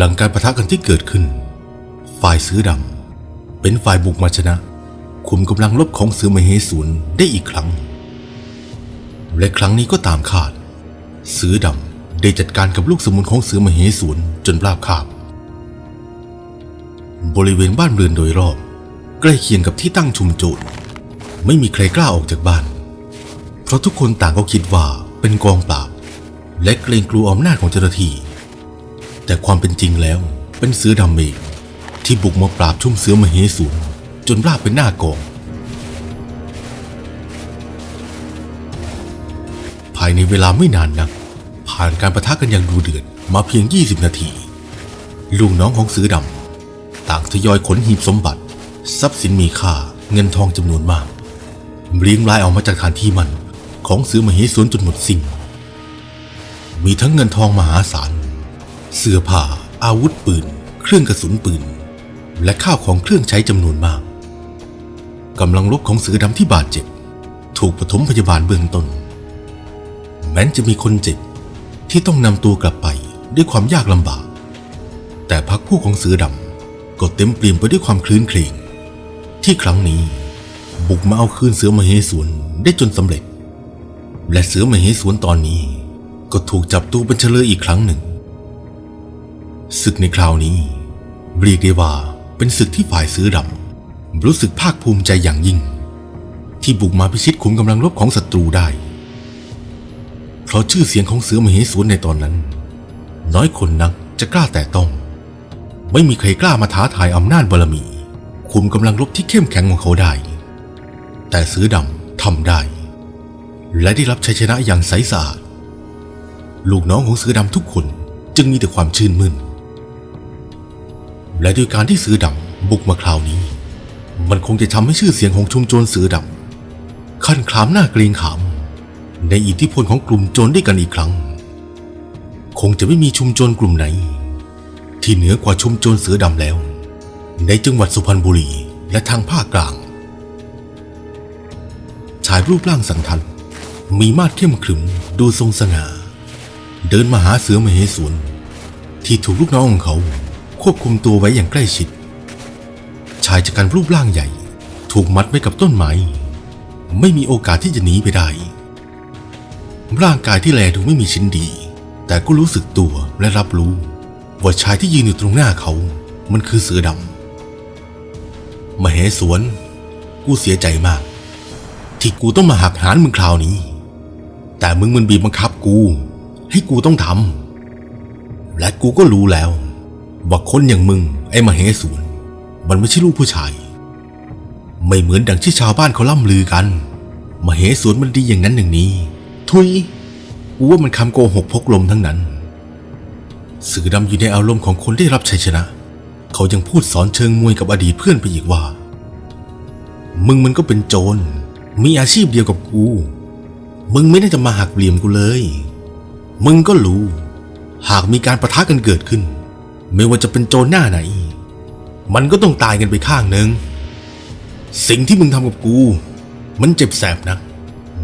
หลังการประทะกันที่เกิดขึ้น ฝ่ายเสือดำเป็นฝ่ายบุกมาชนะคุมกำลังรบของเสือมเหสูรได้อีกครั้ง และครั้งนี้ก็ตามคาด เสือดำได้จัดการกับลูกสมุนของเสือมเหสูรจนราบคาบ บริเวณบ้านเรือนโดยรอบ ใกล้เคียงกับที่ตั้งชุมโจรไม่มีใครกล้าออกจากบ้าน เพราะทุกคนต่างก็คิดว่าเป็นกองปราบ และเกรงกลัวอำนาจของเจ้าหน้าที่ แต่ความเป็นจริงแล้ว เป็นเสือดำเองที่บุกมาปราบชุ่มเสือมเหสูรจนราบเป็นหน้ากอง ภายในเวลาไม่นานนัก ผ่านการประทะกันอย่างดูเดือดมาเพียง 20 นาที ลูกน้องของเสือดำต่างทยอยขนหีบสมบัติ ทรัพย์สินมีค่าเงินทองจำนวนมากเรียงรายออกมาจากฐานที่มันของเสือมเหสวนจนหมดสิ้นมีทั้งเงินทองมหาศาล เสื้อผ้า อาวุธปืน เครื่องกระสุนปืน และข้าวของเครื่องใช้จำนวนมากกำลังรบของเสือดำที่บาดเจ็บ ถูกปฐมพยาบาลเบื้องต้น แม้นจะมีคนเจ็บที่ต้องนำตัวกลับไปด้วยความยากลำบาก แต่พักผู้ของเสือดำก็เต็มเปลี่ยมไปด้วยความคลื้นเครงที่ครั้งนี้บุกมาเอาคืนเสือมเหสวนได้จนสำเร็จ และเสือมเหสวนตอนนี้ก็ถูกจับตัวเป็นเฉลยอีกครั้งหนึ่ง ศึกในคราวนี้ เรียกได้ว่าเป็นศึกที่ฝ่ายเสือดำรู้สึกภาคภูมิใจอย่างยิ่ง ที่บุกมาพิชิตขุมกำลังรบของศัตรูได้ เพราะชื่อเสียงของเสือมเหสวนในตอนนั้น น้อยคนนักจะกล้าแต่ต้อง ไม่มีใครกล้ามาท้าทายอำนาจบารมี คุมกำลังรบที่เข้มแข็งของเขาได้ แต่เสือดำทำได้ และได้รับชัยชนะอย่างใสสะอาดลูกน้องของเสือดำทุกคนจึงมีแต่ความชื่นมื่น และด้วยการที่เสือดำบุกมาคราวนี้ มันคงจะทำให้ชื่อเสียงของชุมโจรเสือดำขั้นคลามหน้าเกรงขาม ในอิทธิพลของกลุ่มโจรด้วยกันอีกครั้ง คงจะไม่มีชุมโจรกลุ่มไหน ที่เหนือกว่าชุมโจรเสือดำแล้ว ในจังหวัดสุพรรณบุรีและทางภาคกลาง ชายรูปร่างสันทัดมีมาดเข้มขรึมดูทรงสง่าเดินมาหาเสือมเหสวนที่ถูกลูกน้องของเขา ควบคุมตัวไว้อย่างใกล้ชิด ชายจักรันรูปร่างใหญ่ ถูกมัดไว้กับต้นไม้ ไม่มีโอกาสที่จะหนีไปได้ ร่างกายที่แลดูไม่มีชิ้นดี แต่ก็รู้สึกตัวและรับรู้ ว่าชายที่ยืนอยู่ตรงหน้าเขา มันคือเสือดำมเหสวน กูเสียใจมาก ที่กูต้องมาหักหานมึงคราวนี้ แต่มึงมันบีบบังคับกู ให้กูต้องทำและกูก็รู้แล้ว ว่าคนอย่างมึงไอ้มาเหสวนมันไม่ใช่ลูกผู้ชาย ไม่เหมือนดังที่ชาวบ้านเขาล่ำลือกัน มาเหสวนมันดีอย่างนั้นอย่างนี้ ทุยกูว่ามันคำโกหกพกลมทั้งนั้น เสือดำอยู่ในอารมณ์ของคนได้รับชัยชนะ เขายังพูดสอนเชิงมวยกับอดีตเพื่อนไปอีกว่า มึงมันก็เป็นโจร มีอาชีพเดียวกับกู มึงไม่น่าจะมาหักเหลี่ยมกูเลย มึงก็รู้ หากมีการประทะกันเกิดขึ้น ไม่ว่าจะเป็นโจรหน้าไหน มันก็ต้องตายกันไปข้างหนึ่ง สิ่งที่มึงทำกับกู มันเจ็บแสบนะ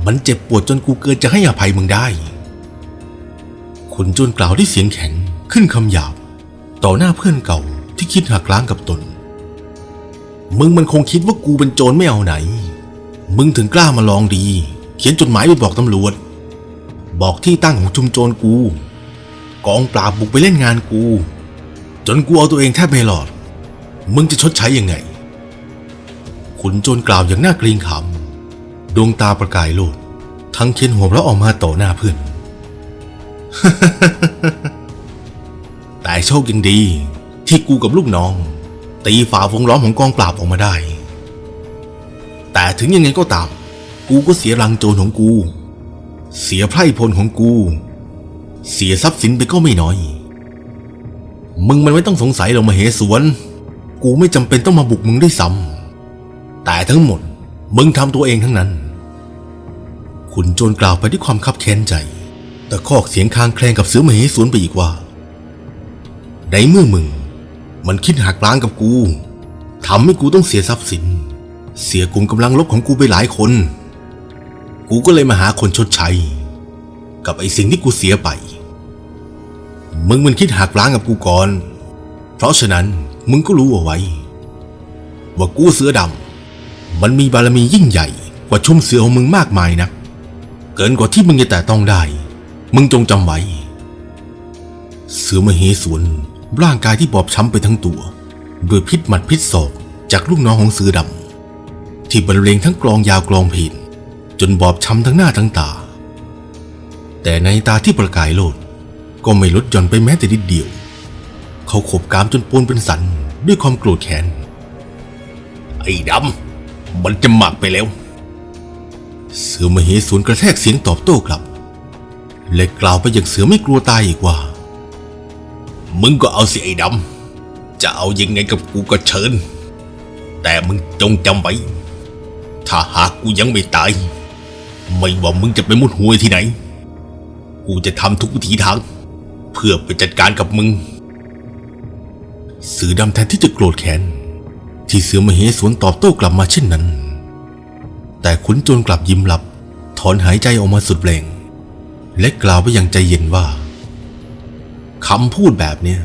มันเจ็บปวดจนกูเกินจะให้อภัยมึงได้ขุนโจนกล่าวด้วยเสียงแข็งขึ้นคำหยาบ ต่อหน้าเพื่อนเก่าที่คิดหักล้างกับตน มึงมันคงคิดว่ากูเป็นโจรไม่เอาไหน มึงถึงกล้ามาลองดี เขียนจดหมายไปบอกตำรวจ บอกที่ตั้งของชุมโจรกู กองปราบบุกไปเล่นงานกู จนกูเอาตัวเองแทบไม่รอด มึงจะชดใช้ยังไง ขุนโจรกล่าวอย่างน่าเกรงขามดวงตาประกายโลด ทั้งเคียนหัวเราะออกมาต่อหน้าเพื่อน แต่โชคยังดี ที่กูกับลูกน้อง ตีฝ่าวงล้อมของกองปราบออกมาได้ แต่ถึงยังไงก็ตาม กูก็เสียรังโจรของกู เสียไพร่พลของกู เสียทรัพย์สินไปก็ไม่น้อย มึงมันไม่ต้องสงสัยหรอกมาเหสวน กูไม่จำเป็นต้องมาบุกมึงได้วยซ้ำแต่ทั้งหมด มึงทำตัวเองทั้งนั้น ขุนโจรกล่าวไปด้วยความคับแค้นใจ แต่คอกเสียงคางแคลงกับเสือมเหสวนไปอีกว่าในเมื่อมึง มันคิดหักล้างกับกูทำให้กูต้องเสียทรัพย์สิน เสียกลุ่มกำลังลบของกูไปหลายคน กูก็เลยมาหาคนชดใช้ กับไอ้สิ่งที่กูเสียไป มึงมันคิดหักล้างกับกูก่อน เพราะฉะนั้นมึงก็รู้เอาไว้ ว่ากูเสือดำมันมีบารมียิ่งใหญ่กว่าชุมเสือของมึงมากมายนะเกินกว่าที่มึงจะแต่ต้องได้ มึงจงจำไว้ เสือมเหสวนร่างกายที่บอบช้ำไปทั้งตัวด้วยพิษหมัดพิษศอกจากลูกน้องของเสือดำที่บรรเลงทั้งกลองยาวกลองเพลนจนบอบช้ำทั้งหน้าทั้งตา แต่ในตาที่ประกายโลด ก็ไม่ลดหย่อนไปแม้แต่นิดเดียว เขาขบกามจนปนเป็นสันด้วยความโกรธแค้น ไอ้ดำ มันจะหมักไปแล้ว เสือมเหสวนกระแทกเสียงตอบโต้กลับ และกล่าวไปอย่างเสือไม่กลัวตายอีกว่า มึงก็เอาสิไอ้ดำ จะเอายังไงกับกูก็เชิญ แต่มึงจงจำไว้ ถ้าหากกูยังไม่ตาย ไม่ว่ามึงจะไปมุดหวยที่ไหน กูจะทำทุกวิถีทาง เพื่อไปจัดการกับมึง เสือดำแทนที่จะโกรธแค้นที่เสือมเหสวนตอบโต้กลับมาเช่นนั้น แต่ขุนโจรกลับยิ้มหลับ ถอนหายใจออกมาสุดแรง และกล่าวไปอย่างใจเย็นว่าคำพูดแบบเนี้ย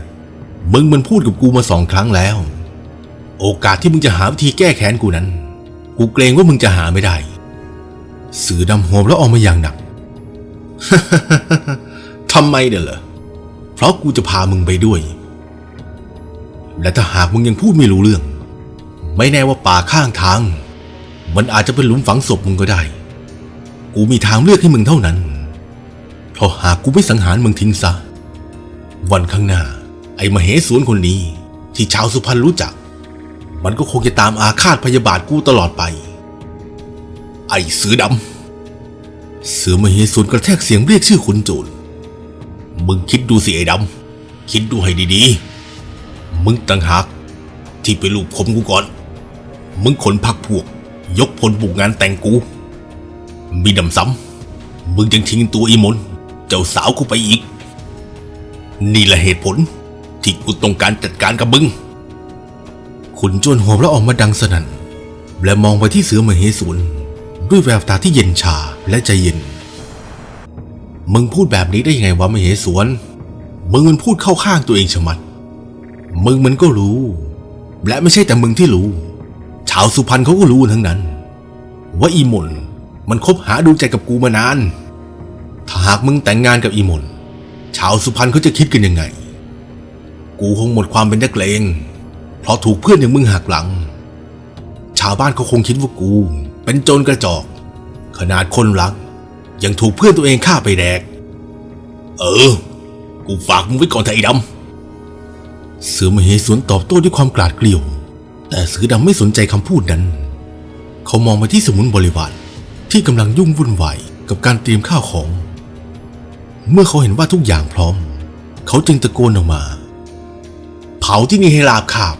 มึงมันพูดกับกูมาสองครั้งแล้ว โอกาสที่มึงจะหาวิธีแก้แค้นกูนั้น กูเกรงว่ามึงจะหาไม่ได้ เสือดำหัวแล้วออกมาอย่างหนักทำไมเด้อเหรอ เพราะกูจะพามึงไปด้วย และถ้าหากมึงยังพูดไม่รู้เรื่อง ไม่แน่ว่าป่าข้างทาง มันอาจจะเป็นหลุมฝังศพมึงก็ได้ กูมีทางเลือกให้มึงเท่านั้น เพราะหากกูไม่สังหารมึงทิ้งซะ วันข้างหน้า ไอ้มเหสวนคนนี้ ที่ชาวสุพรรณรู้จัก มันก็คงจะตามอาฆาตพยาบาทกูตลอดไป ไอ้เสือดำเสือมเหสวนกระแทกเสียงเรียกชื่อขุนโจร มึงคิดดูสิไอ้ดำคิดดูให้ดีๆ มึงต่างหากที่ไปลูกผมกูก่อน มึงขนพักพวก ยกพลบุกงานแต่งกู มีดำซ้ำมึงยังทิ้งตัวอีมนเจ้าสาวกูไปอีก นี่แหละเหตุผลที่กูต้องการจัดการกับมึง ขุนโจรหัวแล้วออกมาดังสนั่นและมองไปที่เสือมเหสวนด้วยแววตาที่เย็นชาและใจเย็น มึงพูดแบบนี้ได้ยังไงวะมเหสวน มึงมันพูดเข้าข้างตัวเองชะมัด มึงมันก็รู้ และไม่ใช่แต่มึงที่รู้ ชาวสุพรรณเขาก็รู้ทั้งนั้น ว่าอีมนมันคบหาดูใจกับกูมานาน ถ้าหากมึงแต่งงานกับอีมนชาวสุพรรณเขาจะคิดกันยังไง กูคงหมดความเป็นนักเลง เพราะถูกเพื่อนอย่างมึงหักหลัง ชาวบ้านเขาคงคิดว่ากู เป็นโจรกระจอก ขนาดคนรัก ยังถูกเพื่อนตัวเองฆ่าไปแดก เออ กูฝากมึงไว้ก่อนเถอะไอ้ดำเสือมเหสวนตอบโต้ด้วยความกราดเกลียว แต่เสือดำไม่สนใจคำพูดนั้น เขามองไปที่สมุนบริวารที่กำลังยุ่งวุ่นวายกับการเตรียมข้าวของ เมื่อเขาเห็นว่าทุกอย่างพร้อม เขาจึงตะโกนออกมา เผาที่นี่ให้ลาบคาบ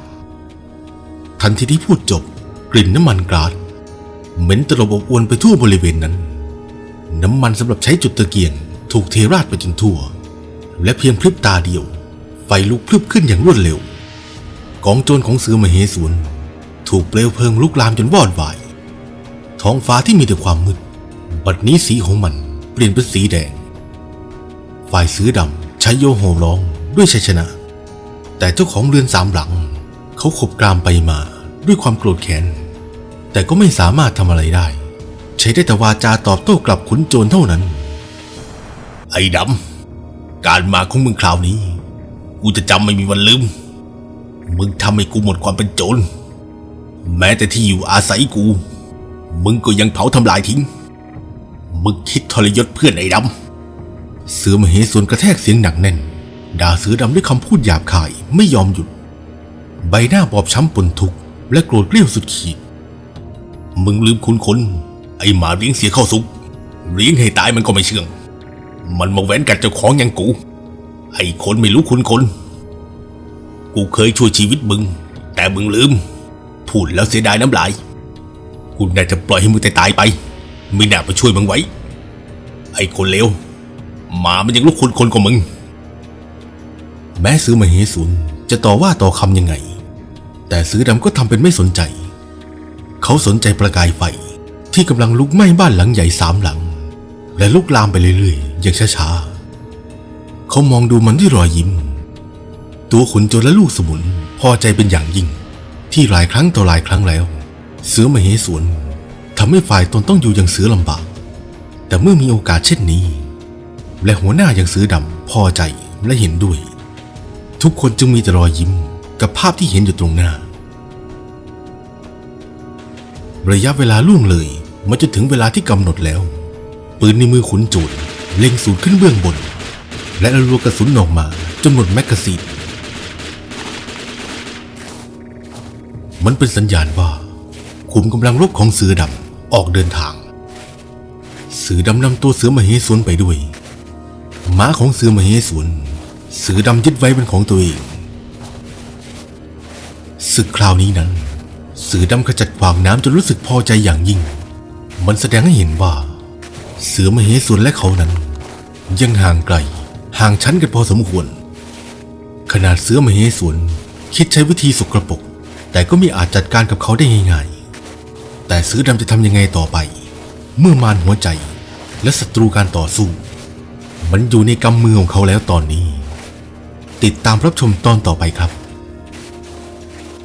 ทันทีที่พูดจบกลิ่นน้ำมันกราดเหม็นตลบอบอวนไปทั่วบริเวณนั้น น้ำมันสำหรับใช้จุดตะเกียง ถูกเทราดไปจนทั่ว และเพียงพริบตาเดียว ไฟลุกพลึบขึ้นอย่างรวดเร็ว กองโจรของเสือมเหสวนถูกเปลวเพลิงลุกลามจนวอดวาย ท้องฟ้าที่มีแต่ความมืด บัดนี้สีของมันเปลี่ยนเป็นสีแดง ฝ่ายเสือดำใช้โยโห่ร้องด้วยชัยชนะ แต่เจ้าของเรือนสามหลัง เขาขบกรามไปมาด้วยความโกรธแค้น แต่ก็ไม่สามารถทำอะไรได้ ใช้ได้แต่วาจาตอบโต้กลับขุนโจรเท่านั้น ไอ้ดำ การมาของมึงคราวนี้ กูจะจำไม่มีวันลืม มึงทำให้กูหมดความเป็นโจร แม้แต่ที่อยู่อาศัยกู มึงก็ยังเผาทำลายทิ้ง มึงคิดทรยศเพื่อนไอ้ดำ เสือมเหสวนกระแทกเสียงหนักแน่น ด่าเสือดำด้วยคำพูดหยาบคายไม่ยอมหยุด ใบหน้าบอบช้ำปนทุกข์และโกรธเกรี้ยวสุดขีด มึงลืมคุณคน ไอ้หมาเลี้ยงเสียเข้าสุกเลี้ยงให้ตายมันก็ไม่เชื่อง มันมาแหวนกัดเจ้าของอย่างกู ไอ้คนไม่รู้คุณคน กูเคยช่วยชีวิตมึง แต่มึงลืม พูดแล้วเสียดายน้ำลายกูน่าจะปล่อยให้มึงตายตายไป ไม่น่าไปช่วยมึงไว้ ไอ้คนเลวหมามันยังลูกคุณคนกว่ามึง แม้ซื้อมาเฮสุนจะต่อว่าต่อคำยังไง แต่ซื้อดำก็ทำเป็นไม่สนใจ เขาสนใจประกายไฟ ที่กำลังลุกไหม้บ้านหลังใหญ่สามหลัง และลุกลามไปเรื่อยๆ อย่างช้าๆ เขามองดูมันด้วยรอยยิ้ม ตัวขุนโจรและลูกสมุนพอใจเป็นอย่างยิ่ง ที่หลายครั้งต่อหลายครั้งแล้ว เสือมเหสวนทำให้ฝ่ายตนต้องอยู่อย่างเสือลำบาก แต่เมื่อมีโอกาสเช่นนี้ และหัวหน้าอย่างเสือดำพอใจและเห็นด้วย ทุกคนจึงมีแต่รอยยิ้มกับภาพที่เห็นอยู่ตรงหน้า ระยะเวลาล่วงเลย มาจนถึงเวลาที่กำหนดแล้ว ปืนในมือขุนโจรเล็งสูดขึ้นเบื้องบน และรัวกระสุนออกมาจนหมดแมกกาซีนมันเป็นสัญญาณว่า ขุมกำลังรบของเสือดำออกเดินทาง เสือดำนำตัวเสือมเหสวนไปด้วยม้าของเสือมเหสวนเสือดำยึดไว้เป็นของตัวเองศึกคราวนี้นั้นเสือดำขจัดขวางน้ำจนรู้สึกพอใจอย่างยิ่ง มันแสดงให้เห็นว่า เสือมเหสวนและเขานั้น ยังห่างไกล ห่างชั้นกันพอสมควร ขนาดเสือมเหสวนคิดใช้วิธีสกรปรกแต่ก็ไมีอาจจัดการกับเขาได้ง่ายๆ แต่เสือดำจะทำยังไงต่อไป เมื่อมารหัวใจและศัตรูการต่อสู้ มันอยู่ในกำมือของเขาแล้วตอนนี้ ติดตามรับชมตอนต่อไปครับ